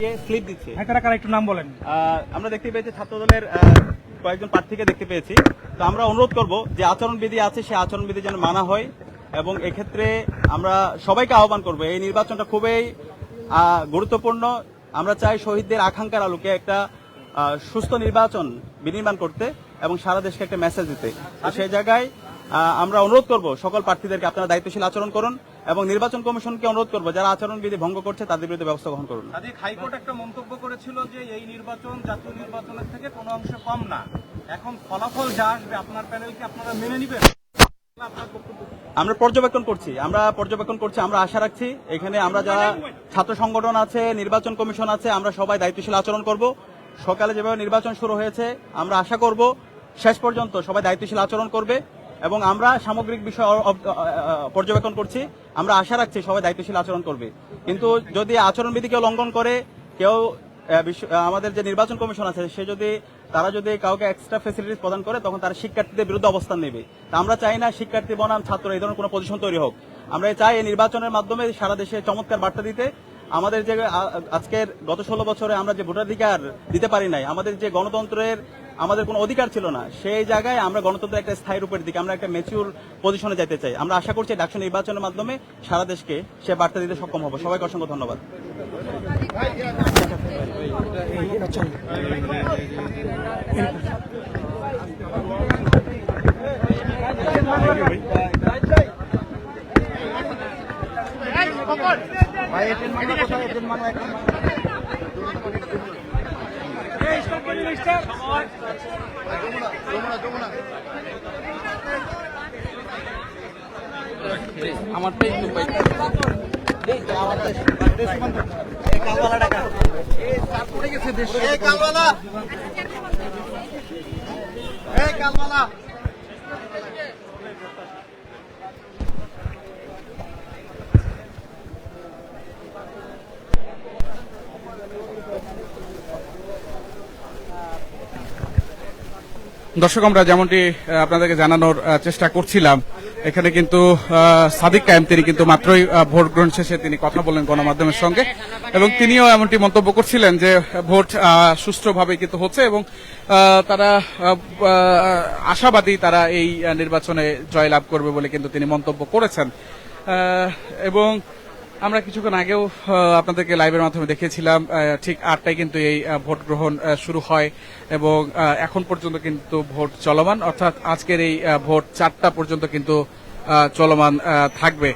কে slip দিচ্ছে? হ্যাঁ কারা কারা একটু নাম বলেন। আমরা দেখতে পেয়েছি ছাত্রদলের আহ, কয়েকজন প্রার্থীকে দেখতে পেয়েছি। তো আমরা অনুরোধ করব যে আচরণবিধি আছে সেই আচরণবিধি যেন মানা হয় এবং এক্ষেত্রে আমরা সবাইকে আহ্বান করব। এই নির্বাচনটা খুবই গুরুত্বপূর্ণ। আমরা চাই শহীদদের আকাঙ্ক্ষার আলোকে একটা সুস্থ নির্বাচন বিনির্মাণ করতে এবং সারা দেশকে একটা মেসেজ দিতে। সেই জায়গায় আমরা অনুরোধ করব সকল প্রার্থীদেরকে আপনারা দায়িত্বশীল আচরণ করুন এবং নির্বাচন কমিশনকে অনুরোধ করব যারা আচরণবিধি ভঙ্গ করছে তাদের বিরুদ্ধে ব্যবস্থা গ্রহণ করুন। হাইকোর্ট একটা মন্তব্য করেছিল যে এই নির্বাচন জাতীয় নির্বাচনের থেকে কোনো অংশে কম না। এখন ফলাফল যা আসবে আপনার প্যানেলকে আপনারা মেনে নেবেন? আমরা পর্যবেক্ষণ করছি আমরা পর্যবেক্ষণ করছি আমরা আশা রাখছি। এখানে আমরা যারা ছাত্র সংগঠন আছে নির্বাচন কমিশন আছে আমরা সবাই দায়িত্বশীল আচরণ করব। সকালে যেভাবে নির্বাচন শুরু হয়েছে আমরা আশা করব শেষ পর্যন্ত সবাই দায়িত্বশীল আচরণ করবে। এবং আমরা সামগ্রিক বিষয় পর্যবেক্ষণ করছি। আমরা আশা রাখছি সবাই দায়িত্বশীল আচরণ করবে। কিন্তু যদি আচরণবিধি কেউ লঙ্ঘন করে, কেউ আমাদের যে নির্বাচন কমিশন আছে, সে যদি, তারা যদি কাউকে এক্সট্রা ফেসিলিটিস প্রদান করে, তখন তারা শিক্ষার্থীদের বিরুদ্ধে অবস্থান নেবে। তা আমরা চাই না শিক্ষার্থী, বনাম, ছাত্র, এই ধরনের কোনো পজিশন তৈরি হোক। আমরা চাই এই নির্বাচনের মাধ্যমে সারা দেশে চমৎকার বার্তা দিতে। আমাদের যে আজকের গত ষোলো বছরে আমরা যে ভোটাধিকার দিতে পারি নাই, আমাদের যে গণতন্ত্রের আমাদের কোনো অধিকার ছিল না সেই জায়গায় আমরা গণতন্ত্রের একটা স্থায়ী রূপের দিকে আমরা একটা ম্যাচিউর পজিশনে যেতে চাই আমরা আশা করছি ডাকসু নির্বাচনের মাধ্যমে সারা দেশকে সে বার্তা দিতে সক্ষম হব সবাইকে অসংখ্য ধন্যবাদ এই কালওয়ালা। এই কালওয়ালা। দর্শক, আমরা যেমনটি আপনাদেরকে জানানোর চেষ্টা করছিলাম, এখানে কিন্তু সাদিক কায়েম, তিনি কিন্তু মাত্রই ভোট গ্রহণ শেষে তিনি কথা বলেন গণমাধ্যমের সঙ্গে এবং তিনিও এমনটি মন্তব্য করছিলেন যে, ভোট সুষ্ঠুভাবে কিন্তু হচ্ছে এবং তারা আশাবাদী তারা এই নির্বাচনে জয়লাভ করবে বলে কিন্তু তিনি মন্তব্য করেছেন। এবং আমরা কিছুক্ষণ আগেও আপনাদেরকে লাইভের মাধ্যমে দেখিয়েছিলাম ঠিক আটটায় কিন্তু এই ভোট গ্রহণ শুরু হয় এবং এখন পর্যন্ত কিন্তু ভোট চলমান, অর্থাৎ আজকের এই ভোট চারটা পর্যন্ত কিন্তু চলমান থাকবে।